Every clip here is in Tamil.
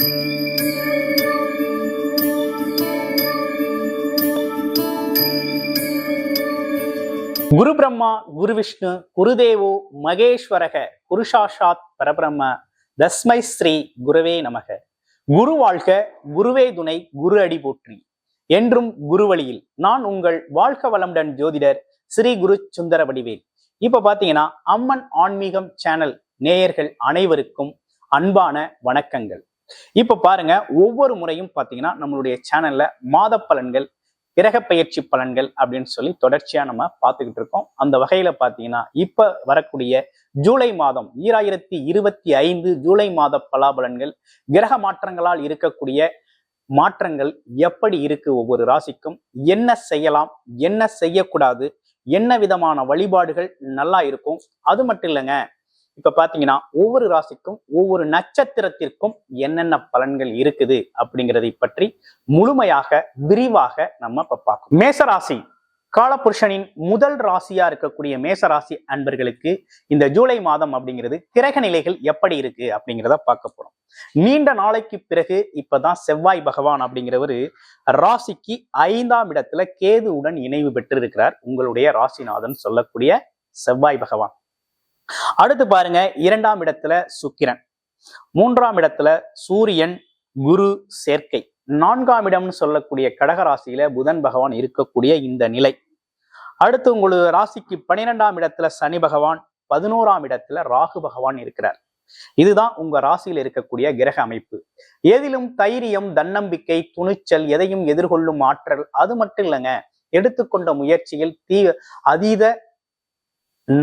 குரு பிரம்மா குரு விஷ்ணு குருதேவோ மகேஸ்வரக குருஷாஷாத் பரபிரம்ம தஸ்மை ஸ்ரீ குருவே நமக. குரு வாழ்க குருவே துணை குரு அடி போற்றி. என்றும் குரு வழியில் நான் உங்கள் வாழ்க வளமுடன் ஜோதிடர் ஸ்ரீ குரு சுந்தர வடிவேல். இப்ப பாத்தீங்கன்னா அம்மன் ஆன்மீகம் சேனல் நேயர்கள் அனைவருக்கும் அன்பான வணக்கங்கள். இப்ப பாருங்க ஒவ்வொரு முறையும் பாத்தீங்கன்னா நம்மளுடைய சேனல்ல மாத பலன்கள் கிரக பயிற்சி பலன்கள் அப்படின்னு சொல்லி தொடர்ச்சியா நம்ம பார்த்துக்கிட்டு இருக்கோம். அந்த வகையில பாத்தீங்கன்னா இப்ப வரக்கூடிய ஜூலை மாதம் ஈராயிரத்தி இருபத்தி ஐந்து ஜூலை மாத பலாபலன்கள் கிரக மாற்றங்களால் இருக்கக்கூடிய மாற்றங்கள் எப்படி இருக்கு ஒவ்வொரு ராசிக்கும் என்ன செய்யலாம் என்ன செய்யக்கூடாது என்ன விதமான வழிபாடுகள் நல்லா இருக்கும் அது மட்டும் இல்லைங்க இப்ப பாத்தீங்கன்னா ஒவ்வொரு ராசிக்கும் ஒவ்வொரு நட்சத்திரத்திற்கும் என்னென்ன பலன்கள் இருக்குது அப்படிங்கிறதை பற்றி முழுமையாக விரிவாக நம்ம இப்ப பார்க்கணும். மேசராசி. காலபுருஷனின் முதல் ராசியா இருக்கக்கூடிய மேசராசி அன்பர்களுக்கு இந்த ஜூலை மாதம் அப்படிங்கிறது கிரக நிலைகள் எப்படி இருக்கு அப்படிங்கிறத பார்க்க போறோம். நீண்ட நாளைக்கு பிறகு இப்பதான் செவ்வாய் பகவான் அப்படிங்கிறவரு ராசிக்கு ஐந்தாம் இடத்துல கேதுவுடன் இணைவு பெற்றிருக்கிறார். உங்களுடைய ராசிநாதன் சொல்லக்கூடிய செவ்வாய் பகவான். அடுத்து பாருங்க இரண்டாம் இடத்துல சுக்கிரன். மூன்றாம் இடத்துல சூரியன் குரு சேர்க்கை. நான்காம் இடம்னு சொல்லக்கூடிய கடகராசியில புதன் பகவான் இருக்கக்கூடிய இந்த நிலை. அடுத்து உங்களுக்கு ராசிக்கு பன்னிரெண்டாம் இடத்துல சனி பகவான் பதினோராம் இடத்துல ராகு பகவான் இருக்கிறார். இதுதான் உங்க ராசியில் இருக்கக்கூடிய கிரக அமைப்பு. எதிலும் தைரியம் தன்னம்பிக்கை துணிச்சல் எதையும் எதிர்கொள்ளும் ஆற்றல் அது மட்டும் இல்லைங்க. எடுத்துக்கொண்ட முயற்சியில் தீ அதீத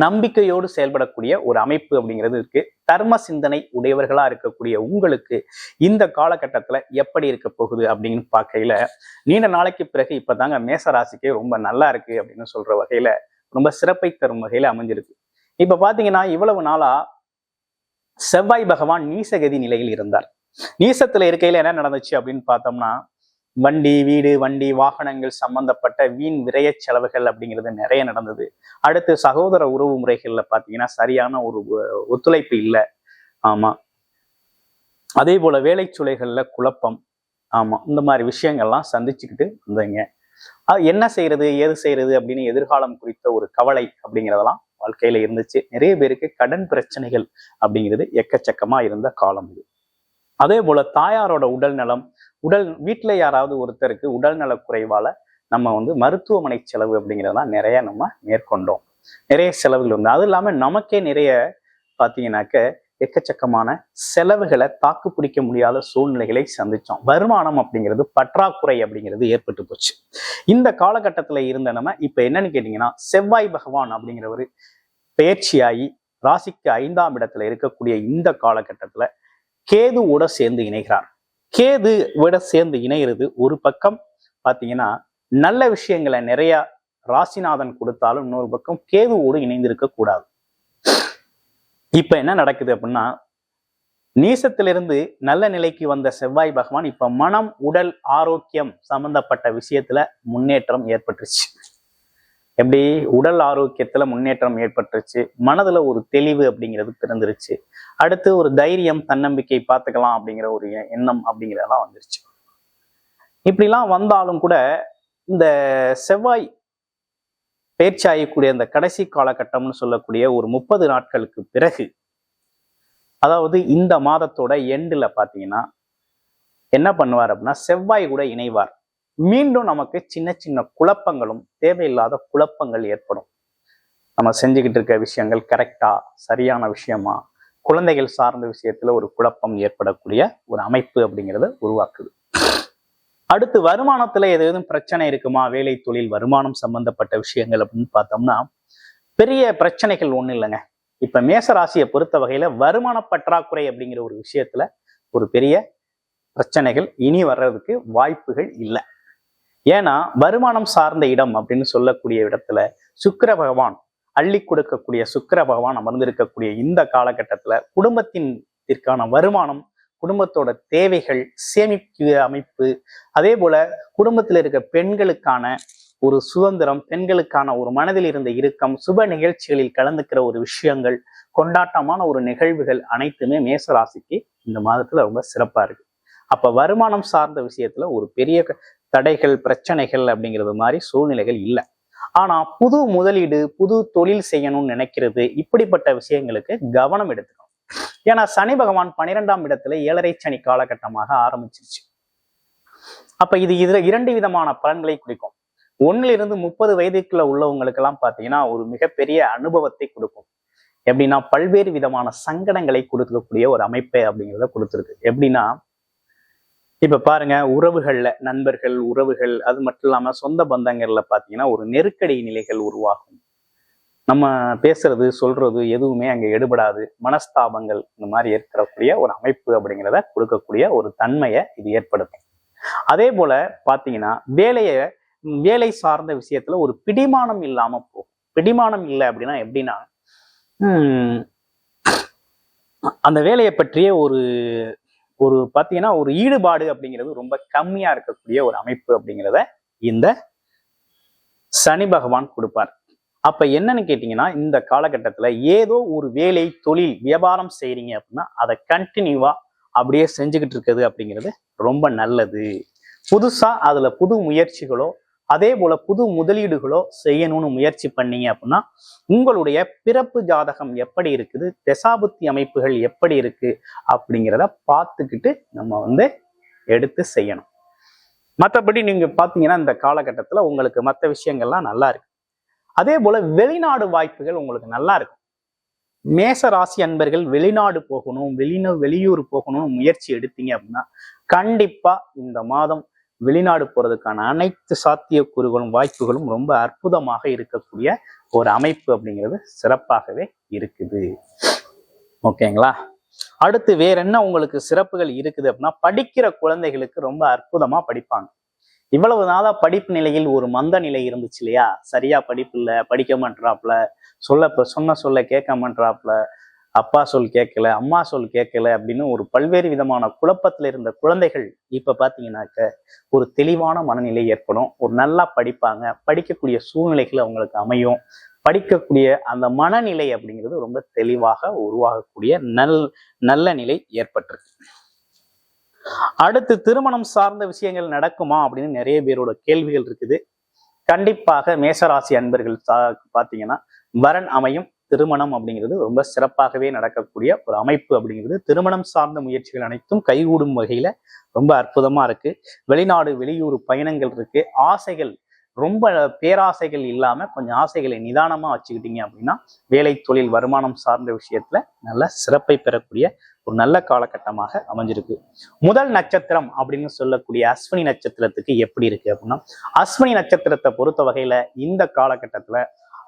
நம்பிக்கையோடு செயல்படக்கூடிய ஒரு அமைப்பு அப்படிங்கிறது இருக்கு. தர்ம சிந்தனை உடையவர்களா இருக்கக்கூடிய உங்களுக்கு இந்த காலகட்டத்துல எப்படி இருக்க போகுது அப்படின்னு பார்க்கையில நீண்ட நாளைக்கு பிறகு இப்பதாங்க மேச ராசிக்கே ரொம்ப நல்லா இருக்கு அப்படின்னு சொல்ற வகையில ரொம்ப சிறப்பை தரும் வகையில அமைஞ்சிருக்கு. இப்ப பாத்தீங்கன்னா இவ்வளவு நாளா செவ்வாய் பகவான் நீசகதி நிலையில் இருந்தார். நீசத்துல இருக்கையில என்ன நடந்துச்சு அப்படின்னு பார்த்தோம்னா வண்டி வீடு வண்டி வாகனங்கள் சம்பந்தப்பட்ட வீண் விரைய செலவுகள் அப்படிங்கிறது நிறைய நடந்தது. அடுத்து சகோதர உறவு முறைகள்ல பாத்தீங்கன்னா சரியான ஒரு ஒத்துழைப்பு இல்லை. ஆமா. அதே போல வேலை சுலைகள்ல குழப்பம். ஆமா. இந்த மாதிரி விஷயங்கள்லாம் சந்திச்சுக்கிட்டு வந்தீங்க அது என்ன செய்யறது ஏது செய்யறது அப்படின்னு எதிர்காலம் குறித்த ஒரு கவலை அப்படிங்கிறதெல்லாம் வாழ்க்கையில இருந்துச்சு. நிறைய பேருக்கு கடன் பிரச்சனைகள் அப்படிங்கிறது எக்கச்சக்கமா இருந்த காலம் இது. அதே போல தாயாரோட உடல் நலம் உடல் வீட்டில் யாராவது ஒருத்தருக்கு உடல் நல குறைவால நம்ம வந்து மருத்துவமனை செலவு அப்படிங்கிறதான் நிறைய நம்ம மேற்கொண்டோம். நிறைய செலவுகள் வந்து அது இல்லாமல் நமக்கே நிறைய பார்த்தீங்கன்னாக்க எக்கச்சக்கமான செலவுகளை தாக்கு பிடிக்க முடியாத சூழ்நிலைகளை சந்திச்சோம். வருமானம் அப்படிங்கிறது பற்றாக்குறை அப்படிங்கிறது ஏற்பட்டு போச்சு. இந்த காலகட்டத்தில் இருந்த நம்ம இப்போ என்னன்னு கேட்டிங்கன்னா செவ்வாய் பகவான் அப்படிங்கிற ஒரு பயிற்சியாகி ராசிக்கு ஐந்தாம் இடத்துல இருக்கக்கூடிய இந்த காலகட்டத்தில் கேதுவோட சேர்ந்து இணைகிறார். கேது விட சேர்ந்து இணைகிறது ஒரு பக்கம் பார்த்தீங்கன்னா நல்ல விஷயங்களை நிறைய ராசிநாதன் கொடுத்தாலும் இன்னொரு பக்கம் கேதுவோடு இணைந்திருக்க கூடாது. இப்ப என்ன நடக்குது அப்படின்னா நீசத்திலிருந்து நல்ல நிலைக்கு வந்த செவ்வாய் பகவான் இப்ப மனம் உடல் ஆரோக்கியம் சம்பந்தப்பட்ட விஷயத்துல முன்னேற்றம் ஏற்பட்டுருச்சு. எப்படி உடல் ஆரோக்கியத்துல முன்னேற்றம் ஏற்பட்டுருச்சு மனதுல ஒரு தெளிவு அப்படிங்கிறது பிறந்துருச்சு. அடுத்து ஒரு தைரியம் தன்னம்பிக்கை பார்த்துக்கலாம் அப்படிங்கிற ஒரு எண்ணம் அப்படிங்கிறதெல்லாம் வந்துருச்சு. இப்படிலாம் வந்தாலும் கூட இந்த செவ்வாய் பேச்சாயக்கூடிய அந்த கடைசி காலகட்டம்னு சொல்லக்கூடிய ஒரு முப்பது நாட்களுக்கு பிறகு அதாவது இந்த மாதத்தோட எண்டில் பார்த்தீங்கன்னா என்ன பண்ணுவார் அப்படின்னா செவ்வாய் கூட இணைவார். மீண்டும் நமக்கு சின்ன சின்ன குழப்பங்களும் தேவையில்லாத குழப்பங்கள் ஏற்படும். நம்ம செஞ்சுக்கிட்டு இருக்க விஷயங்கள் கரெக்டா சரியான விஷயமா குழந்தைகள் சார்ந்த விஷயத்துல ஒரு குழப்பம் ஏற்படக்கூடிய ஒரு அமைப்பு அப்படிங்கிறத உருவாக்குது. அடுத்து வருமானத்துல எதுவும் பிரச்சனை இருக்குமா? வேலை தொழில் வருமானம் சம்பந்தப்பட்ட விஷயங்கள் அப்படின்னு பார்த்தோம்னா பெரிய பிரச்சனைகள் ஒண்ணும் இல்லைங்க. இப்ப மேசராசியை பொறுத்த வகையில வருமான பற்றாக்குறை அப்படிங்கிற ஒரு விஷயத்துல ஒரு பெரிய பிரச்சனைகள் இனி வர்றதுக்கு வாய்ப்புகள் இல்லை. ஏன்னா வருமானம் சார்ந்த இடம் அப்படின்னு சொல்லக்கூடிய இடத்துல சுக்கர பகவான் அள்ளி கொடுக்கக்கூடிய சுக்கிர பகவான் அமர்ந்திருக்கக்கூடிய இந்த காலகட்டத்துல குடும்பத்தின் வருமானம் குடும்பத்தோட தேவைகள் சேமிப்பு அமைப்பு அதே போல குடும்பத்தில் இருக்க பெண்களுக்கான ஒரு சுதந்திரம் பெண்களுக்கான ஒரு மனதில் இருந்த இறுக்கம் சுப நிகழ்ச்சிகளில் கலந்துக்கிற ஒரு விஷயங்கள் கொண்டாட்டமான ஒரு நிகழ்வுகள் அனைத்துமே மேசராசிக்கு இந்த மாதத்துல ரொம்ப சிறப்பா இருக்கு. அப்ப வருமானம் சார்ந்த விஷயத்துல ஒரு பெரிய தடைகள் பிரச்சனைகள் அப்படிங்கிறது மாதிரி சூழ்நிலைகள் இல்லை. ஆனா புது முதலீடு புது தொழில் செய்யணும்னு நினைக்கிறது இப்படிப்பட்ட விஷயங்களுக்கு கவனம் எடுத்துக்கணும். ஏன்னா சனி பகவான் பன்னிரெண்டாம் இடத்துல ஏழரை சனி காலகட்டமாக ஆரம்பிச்சிருச்சு. அப்ப இது இதுல இரண்டு விதமான பலன்களை குறிக்கும். ஒண்ணுல இருந்து முப்பது வயதுக்குள்ள உள்ளவங்களுக்கு எல்லாம் பாத்தீங்கன்னா ஒரு மிகப்பெரிய அனுபவத்தை கொடுக்கும். எப்படின்னா பல்வேறு விதமான சங்கடங்களை கொடுக்கக்கூடிய ஒரு அமைப்பை அப்படிங்கிறத கொடுத்துருக்கு. எப்படின்னா இப்ப பாருங்க உறவுகள்ல நண்பர்கள் உறவுகள் அது மட்டும் இல்லாம சொந்த பந்தங்கள்ல பாத்தீங்கன்னா ஒரு நெருக்கடி நிலைகள் உருவாகும். நம்ம பேசுறது சொல்றது எதுவுமே அங்க எடுபடாது. மனஸ்தாபங்கள் இந்த மாதிரி ஏற்படக்கூடிய ஒரு அமைப்பு அப்படிங்கிறத கொடுக்கக்கூடிய ஒரு தன்மையை இது ஏற்படுத்தும். அதே போல பாத்தீங்கன்னா வேலைய வேலை சார்ந்த விஷயத்துல ஒரு பிடிமானம் இல்லாம போகும். பிடிமானம் இல்லை அப்படின்னா எப்படின்னா அந்த வேலையை பற்றிய ஒரு ஒரு பார்த்தீங்கன்னா ஒரு ஈடுபாடு அப்படிங்கிறது ரொம்ப கம்மியா இருக்கக்கூடிய ஒரு அமைப்பு அப்படிங்கிறத இந்த சனி பகவான் கொடுப்பார். அப்ப என்னன்னு கேட்டீங்கன்னா இந்த காலகட்டத்துல ஏதோ ஒரு வேலை தொழில் வியாபாரம் செய்றீங்க அப்படின்னா அதை கண்டினியூவா அப்படியே செஞ்சுக்கிட்டு இருக்குது அப்படிங்கிறது ரொம்ப நல்லது. புதுசா அதுல புது முயற்சிகளோ அதே போல புது முதலீடுகளோ செய்யணும்னு முயற்சி பண்ணீங்க அப்படின்னா உங்களுடைய பிறப்பு ஜாதகம் எப்படி இருக்குது தசாபுத்தி அமைப்புகள் எப்படி இருக்கு அப்படிங்கிறத பார்த்துக்கிட்டு நம்ம வந்து எடுத்து செய்யணும். மற்றபடி நீங்க பார்த்தீங்கன்னா இந்த காலகட்டத்துல உங்களுக்கு மற்ற விஷயங்கள்லாம் நல்லா இருக்கு. அதே போல வெளிநாடு வாய்ப்புகள் உங்களுக்கு நல்லா இருக்கும் மேச ராசி அன்பர்கள் வெளிநாடு போகணும் வெளிந வெளியூர் போகணும்னு முயற்சி எடுத்தீங்க அப்படின்னா கண்டிப்பா இந்த மாதம் வெளிநாடு போறதுக்கான அனைத்து சாத்தியக்கூறுகளும் வாய்ப்புகளும் ரொம்ப அற்புதமாக இருக்கக்கூடிய ஒரு அமைப்பு அப்படிங்கிறது சிறப்பாகவே இருக்குது. ஓகேங்களா? அடுத்து வேற என்ன உங்களுக்கு சிறப்புகள் இருக்குது அப்படின்னா படிக்கிற குழந்தைகளுக்கு ரொம்ப அற்புதமா படிப்பாங்க. இவ்வளவு நாளா படிப்பு நிலையில் ஒரு மந்த நிலை இருந்துச்சு இல்லையா? சரியா படிப்பு இல்ல படிக்க மாட்டாப்ல சொல்ல சொன்ன சொல்ல கேட்க மாட்டாப்ல அப்பா சொல் கேட்கல அம்மா சொல் கேட்கல அப்படின்னு ஒரு பல்வேறு விதமான குழப்பத்தில் இருந்த குழந்தைகள் இப்ப பாத்தீங்கன்னாக்க ஒரு தெளிவான மனநிலை ஏற்படும். ஒரு நல்லா படிப்பாங்க. படிக்கக்கூடிய சூழ்நிலைகள் அவங்களுக்கு அமையும். படிக்கக்கூடிய அந்த மனநிலை அப்படிங்கிறது ரொம்ப தெளிவாக உருவாகக்கூடிய நல் நல்ல நிலை ஏற்பட்டிருக்கு. அடுத்து திருமணம் சார்ந்த விஷயங்கள் நடக்குமா அப்படின்னு நிறைய பேரோட கேள்விகள் இருக்குது. கண்டிப்பாக மேசராசி அன்பர்கள் பார்த்தீங்கன்னா பாத்தீங்கன்னா வரன் அமையும். திருமணம் அப்படிங்கிறது ரொம்ப சிறப்பாகவே நடக்கக்கூடிய ஒரு அமைப்பு அப்படிங்கிறது. திருமணம் சார்ந்த முயற்சிகள் அனைத்தும் கைகூடும் வகையில ரொம்ப அற்புதமா இருக்கு. வெளிநாடு வெளியூர் பயணங்கள் இருக்கு. ஆசைகள் ரொம்ப பேராசைகள் இல்லாம கொஞ்சம் ஆசைகளை நிதானமா வச்சுக்கிட்டீங்க அப்படின்னா வேலை தொழில் வருமானம் சார்ந்த விஷயத்துல நல்ல சிறப்பை பெறக்கூடிய ஒரு நல்ல காலகட்டமாக அமைஞ்சிருக்கு. முதல் நட்சத்திரம் அப்படின்னு சொல்லக்கூடிய அஸ்வினி நட்சத்திரத்துக்கு எப்படி இருக்கு அப்படின்னா அஸ்வினி நட்சத்திரத்தை பொறுத்த வகையில இந்த காலகட்டத்துல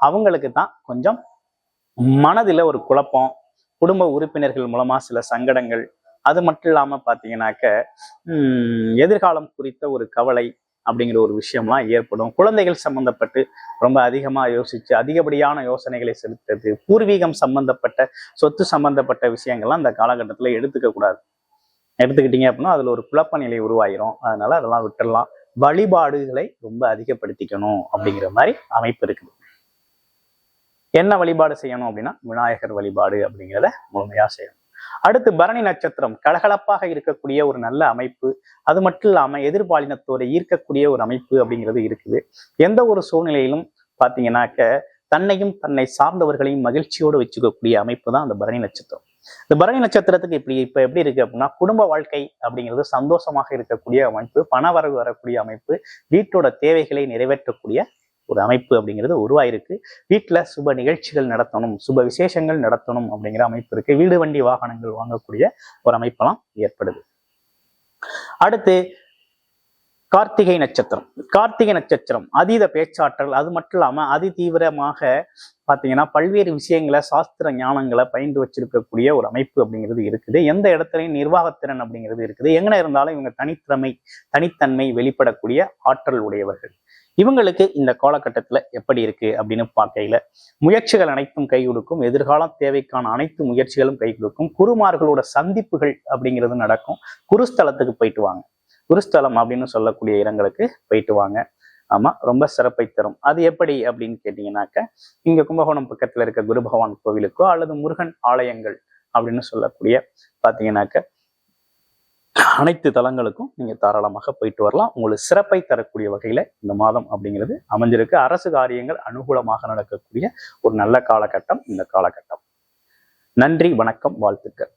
அவங்களுக்கு தான் கொஞ்சம் மனதில் ஒரு குழப்பம் குடும்ப உறுப்பினர்கள் மூலமா சில சங்கடங்கள் அது மட்டும் இல்லாமல் பார்த்தீங்கன்னாக்க எதிர்காலம் குறித்த ஒரு கவலை அப்படிங்கிற ஒரு விஷயம்லாம் ஏற்படும். குழந்தைகள் சம்பந்தப்பட்டு ரொம்ப அதிகமா யோசிச்சு அதிகப்படியான யோசனைகளை செலுத்துறது பூர்வீகம் சம்பந்தப்பட்ட சொத்து சம்பந்தப்பட்ட விஷயங்கள்லாம் இந்த காலகட்டத்துல எடுத்துக்க கூடாது. எடுத்துக்கிட்டீங்க அப்படின்னா அதுல ஒரு குழப்ப நிலை உருவாயிரும். அதனால அதெல்லாம் விட்டுடலாம் வழிபாடுகளை ரொம்ப அதிகப்படுத்திக்கணும் அப்படிங்கிற மாதிரி அமைப்பு இருக்குது. என்ன வழிபாடு செய்யணும் அப்படின்னா விநாயகர் வழிபாடு அப்படிங்கிறத முழுமையா செய்யணும். அடுத்து பரணி நட்சத்திரம் கலகலப்பாக இருக்கக்கூடிய ஒரு நல்ல அமைப்பு அது மட்டும் இல்லாம எதிர்பாலினத்தோட ஈர்க்கக்கூடிய ஒரு அமைப்பு அப்படிங்கிறது இருக்குது. எந்த ஒரு சூழ்நிலையிலும் பாத்தீங்கன்னாக்க தன்னையும் தன்னை சார்ந்தவர்களையும் மகிழ்ச்சியோடு வச்சுக்கக்கூடிய அமைப்பு தான் அந்த பரணி நட்சத்திரம். இந்த பரணி நட்சத்திரத்துக்கு இப்படி இப்ப எப்படி இருக்கு அப்படின்னா குடும்ப வாழ்க்கை அப்படிங்கிறது சந்தோஷமாக இருக்கக்கூடிய அமைப்பு பண வரவு வரக்கூடிய அமைப்பு வீட்டோட தேவைகளை நிறைவேற்றக்கூடிய ஒரு அமைப்பு அப்படிங்கிறது உருவாயிருக்கு. வீட்டில் சுப நிகழ்ச்சிகள் நடத்தணும் சுப விசேஷங்கள் நடத்தணும் அப்படிங்கிற அமைப்பு இருக்கு. வீடு வண்டி வாகனங்கள் வாங்கக்கூடிய ஒரு அமைப்பெல்லாம் ஏற்படுது. அடுத்து கார்த்திகை நட்சத்திரம். கார்த்திகை நட்சத்திரம் அதீத பேச்சாற்றல் அது மட்டும் இல்லாம அதி தீவிரமாக பாத்தீங்கன்னா பல்வேறு விஷயங்களை சாஸ்திர ஞானங்களை பயின்று வச்சிருக்கக்கூடிய ஒரு அமைப்பு அப்படிங்கிறது இருக்குது. எந்த இடத்துலையும் நிர்வாகத்திறன் அப்படிங்கிறது இருக்குது. எங்கன இருந்தாலும் இவங்க தனித்திறமை தனித்தன்மை வெளிப்படக்கூடிய ஆற்றல் உடையவர்கள். இவங்களுக்கு இந்த காலகட்டத்தில் எப்படி இருக்கு அப்படின்னு பார்க்கையில முயற்சிகள் அனைத்தும் கை கொடுக்கும் எதிர்கால தேவைக்கான அனைத்து முயற்சிகளும் கை கொடுக்கும் குருமார்களோட சந்திப்புகள் அப்படிங்கிறது நடக்கும். குருஸ்தலத்துக்கு போயிட்டு வாங்க. குருஸ்தலம் அப்படின்னு சொல்லக்கூடிய இடங்களுக்கு போயிட்டு வாங்க. ஆமா ரொம்ப சிறப்பை தரும். அது எப்படி அப்படின்னு கேட்டிங்கன்னாக்க இங்க கும்பகோணம் பக்கத்துல இருக்க குரு பகவான் கோவிலுக்கோ அல்லது முருகன் ஆலயங்கள் அப்படின்னு சொல்லக்கூடிய பாத்தீங்கன்னாக்க அனைத்து தலங்களுக்கும் நீங்க தாராளமாக போயிட்டு வரலாம். உங்களுக்கு சிறப்பை தரக்கூடிய வகையில இந்த மாதம் அப்படிங்கிறது அமைஞ்சிருக்கு. அரசு காரியங்கள் அனுகூலமாக நடக்கக்கூடிய ஒரு நல்ல காலகட்டம் இந்த காலகட்டம். நன்றி வணக்கம் வாழ்த்துக்கள்.